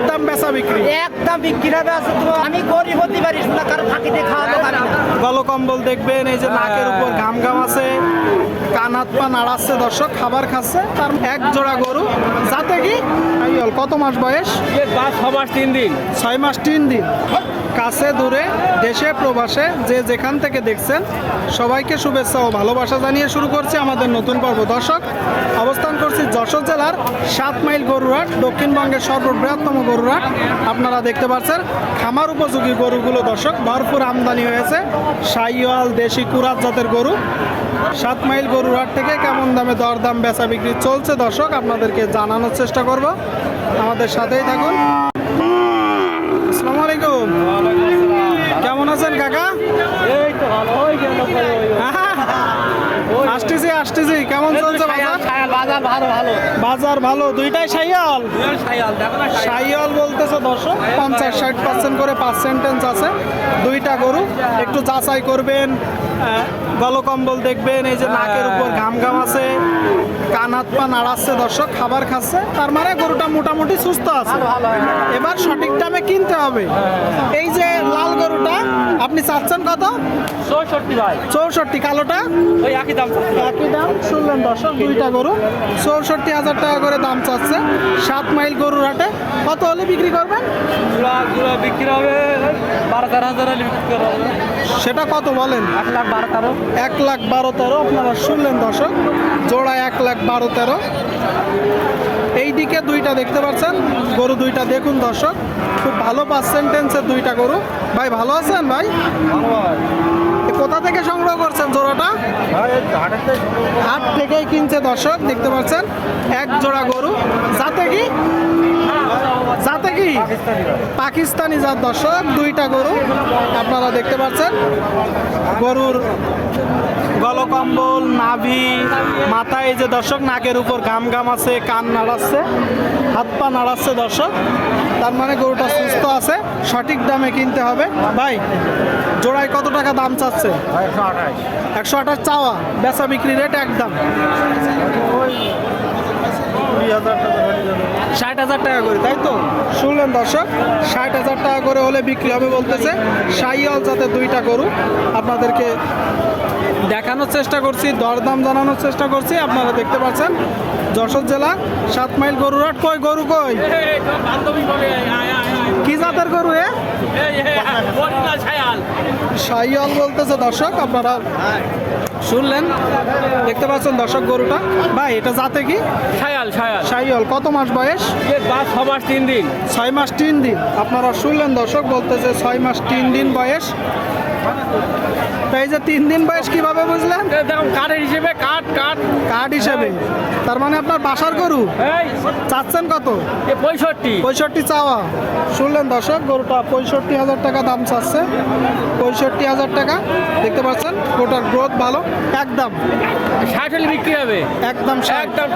একদম বেচা বিক্রি। একদম বিক্রি হবে আছে তো আমি গরিব হতে পারিস না কারণ ফাঁকিতে খাওয়া পারি না কম্বল দেখবেন এই যে নাকের উপর ঘাম ঘাম আছে। কান হাত পা নাড়াচ্ছে দর্শক খাবার খাচ্ছে তার এক জোড়া গরু। যাতে কি? কত মাস বয়স? মাস তিন দিন। ছয় মাস তিন দিন। কাছে দূরে দেশে প্রবাসে যে যেখান থেকে দেখছেন সবাইকে শুভেচ্ছা ও ভালোবাসা জানিয়ে শুরু করছি আমাদের নতুন পর্ব। দর্শক অবস্থান করছি যশোর জেলার সাত মাইল গরুরহাট দক্ষিণবঙ্গের সর্ববৃহত্তম গরুরহাট। আপনারা দেখতে পাচ্ছেন খামার উপযোগী গরুগুলো দর্শক ভরপুর আমদানি হয়েছে। সাইওয়াল দেশি কুরাত জাতের গরু। সাত মাইল গরুরহাট থেকে কেমন দামে দরদাম বেচা বিক্রি চলছে দর্শক? আপনাদেরকে জানানোর চেষ্টা করব। আমাদের সাথেই থাকুন। আসসালামু আলাইকুম। কেমন আছেন কাকা? আসতেছি আসতেছি। কেমন চলছে বাজার ভালো ভালো। বাজার ভালো। দুইটাই সাইয়াল? সাইয়াল বলতেছে দর্শক পঞ্চাশ ষাট পার্সেন্ট করে পার্সেন্টেজ আছে। দুইটা গরু একটু যাচাই করবেন গলকম্বল দেখবেন এই যে নাকের উপর ঘাম ঘাম আছে কান হাত পা নাড়াচ্ছে দর্শক খাবার খাচ্ছে তার মানে গরুটা মোটামুটি সুস্থ আছে। এবার সঠিক দামে কিনতে হবে। এই যে লাল গরুটা আপনি চাচ্ছেন কত? চৌষট্টি ভাই। চৌষট্টি কালোটা? ওই একই দাম একই দাম শুনলেন দর্শক দুইটা গরু। চৌষট্টি হাজার টাকা করে দাম চাচ্ছে সাত মাইল গরুর হাটে। কত হলে বিক্রি করবেন? বিক্রি হবে বারো তেরো হাজার হলে বিক্রি করা হবে। সেটা কত বলেন? এক লাখ বারো তেরো এক লাখ বারো তেরো আপনারা শুনলেন দর্শক। জোড়া এক লাখ বারো তেরো এই দিকে দুইটা দেখতে পাচ্ছেন গরু দুইটা দেখুন দর্শক। খুব ভালো পার্সেন্টেন্সের দুইটা গরু। ভাই ভালো আছেন ভাই? কোথা থেকে সংগ্রহ করছেন জোড়াটা? হাট থেকেই কিনছে দর্শক দেখতে পাচ্ছেন এক জোড়া গরু। যাতে কি? যাতে কি? পাকিস্তানি জাত দর্শক দুইটা গরু আপনারা দেখতে পাচ্ছেন। গরুর গলকম্বল নাভি মাথায় এই যে দর্শক নাকের উপর ঘাম ঘাম আছে কান নাড়াচ্ছে হাত পা নাড়াচ্ছে দর্শক। তার মানে গরুটা সুস্থ আছে, সঠিক দামে কিনতে হবে। ভাই, জোড়ায় কত টাকা দাম চাচ্ছে? একশো আঠাশ চাওয়া, বেচা বিক্রি রেট একদম। ষাট হাজার টাকা করে, তাই তো? শুনলেন দর্শক, ষাট হাজার টাকা করে হলে বিক্রি হবে বলতেছে। সাইয়াল যাতে দুইটা গরু, আপনাদেরকে দেখানোর চেষ্টা করছি দরদাম জানানোর চেষ্টা করছি আপনারা দেখতে পাচ্ছেন। যশোর জেলা সাত মাইল গরুরহাট কই গরু কই? কি জাতের গরু এ? সাইয়াল বলতেছে দর্শক আপনারা শুনলেন দেখতে পাচ্ছেন দর্শক গরুটা। ভাই এটা জাতে কি? সায়াল সায়াল সাইয়াল কত মাস বয়স? ছ মাস তিন দিন। ছয় মাস তিন দিন। আপনারা শুনলেন দর্শক বলতেছে ছয় মাস তিন দিন বয়স। তাই যে তিন দিন বয়স কীভাবে বুঝলেন? দেখুন কাঠের হিসেবে কাঠ কাঠ। কার্ড হিসেবে। তার মানে আপনার বাসার গরু? চাচ্ছেন কত? পঁয়ষট্টি। পঁয়ষট্টি চাওয়া। শুনলেন দর্শক গরুটা পঁয়ষট্টি হাজার টাকা দাম চাচ্ছে। পঁয়ষট্টি হাজার টাকা দেখতে পাচ্ছেন গরুটার গ্রোথ ভালো একদম। ষাট হলে বিক্রি হবে। একদম একদম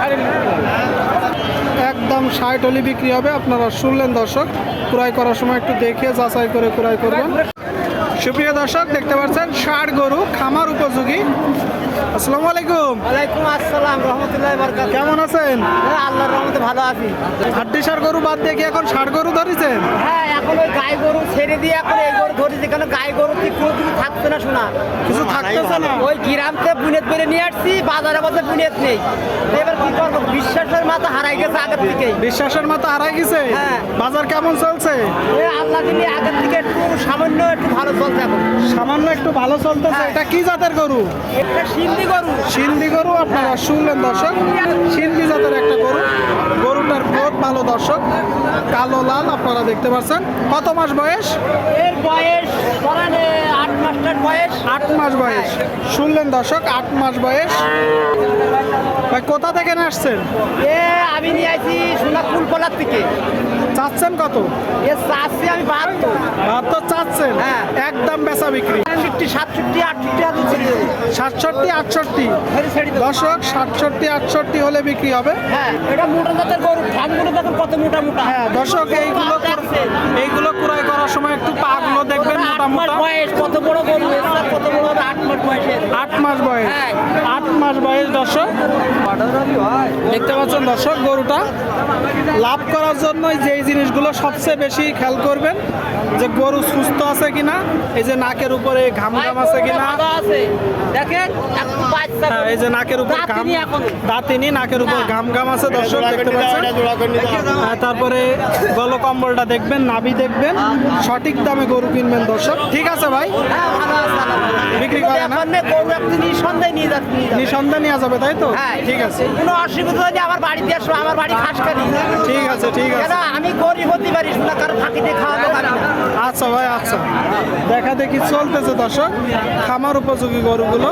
একদম ষাট হলে বিক্রি হবে। আপনারা শুনলেন দর্শক ক্রয় করার সময় একটু দেখে যাচাই করে ক্রয় করবেন। সুপ্রিয় দর্শক দেখতে পাচ্ছেন ষাট গরু খামার উপযোগী। আসসালামু আলাইকুম। ওয়ালাইকুম আসসালাম রহমতুল্লাহ বরকাত কেমন আছেন? আল্লাহর রহমতে ভালো আছি। হাড্ডি সার গরু বাদ দিয়ে কি এখন ষাট গরু ধরেছেন? হ্যাঁ এখন ওই গাই গরু ছেড়ে দিয়ে এখন এই গরু ধরি যেখানে গাই গরু কি কোনো কিছু থাকবে না শোনা? কিছু থাকতেছে না? ওই গ্রামতে বুনেত বেড়ে নিয়ে আসছি বাজারে মধ্যে বুনেত নেই। এবার কি করব? বিশ্বাসের মাথা হারাই গেছে আগের থেকেই। বিশ্বাসের মতো হারাই গেছে? হ্যাঁ। বাজার কেমন চলছে? ওই আল্লাহ দিলে আগের থেকে একটু সামান্য একটু ভালো চলছে এখন। সামান্য একটু ভালো চলতেছে। হ্যাঁ। এটা কি জাতের গরু? একটা সিন্ধি গরু। সিন্ধি গরু আপনারা শুনলেন দর্শক। সিন্ধি জাতের একটা গরু। গরুটার গ্রোথ ভালো দর্শক। কালো লাল আপনারা দেখতে পাচ্ছেন। কত মাস বয়স? এর বয়স এ, আট মাসটার বয়স। আট মাস বয়স। শুনলেন দর্শক আট মাস বয়স। কোথা থেকে আসছেন? এ আমি নিয়ে আইছি সোনা কুলপলার থেকে। চাচ্ছেন কত? এ চাচ্ছি আমি বাহাত্তর। বাহাত্তর চাচ্ছেন? হ্যাঁ। একদম বেচা বিক্রি। সাতষট্টি আটষট্টি সাতষট্টি আটষট্টি? দেবো সাতষট্টি আটষট্টি হলে বিক্রি হবে। হ্যাঁ এটা মোটা জাতের গরু ঠ্যাংগুলো দেখুন কত মোটা মোটা। হ্যাঁ দর্শক এইগুলো এইগুলো ক্রয় করার সময় একটু পাগুলো দেখবেন মোটা মোটা। বয়স কত বড় গরু কত বড় আট মাস বয়সের। আট মাস বয়স। হ্যাঁ। মাস বয়স দর্শক। দেখতে পাচ্ছেন দর্শক গরুটা লাভ করার জন্যই যেই জিনিসগুলো সবচেয়ে বেশি খেয়াল করবেন যে গরু সুস্থ আছে কিনা এই যে নাকের উপরে ঘাম ঘাম আছে কিনা। হ্যাঁ, এই যে নাকের উপর ঘাম দাঁতিনি নাকের উপর ঘাম ঘাম আছে দর্শক দেখতে পাচ্ছেন? হ্যাঁ, তারপরে গলকম্বলটা দেখবেন নাভি দেখবেন সঠিক দামে গরু কিনবেন দর্শক। ঠিক আছে ভাই। হ্যাঁ। বিক্রি করে না? নিঃসন্দেহে নিয়ে যাচ্ছে, নিয়ে নেওয়া যাবে তাই তো? হ্যাঁ, ঠিক আছে। কোনো অসুবিধা নেই আমার বাড়িতে আসো আমার বাড়ি খাস কানি ঠিক আছে ঠিক আছে। আমি গরিব হতে পারি না কারও ফাঁকিতে খাওয়াতে পারি আচ্ছা ভাই আচ্ছা। দেখা দেখি চলতেছে দর্শক। খামার উপযোগী গরুগুলো।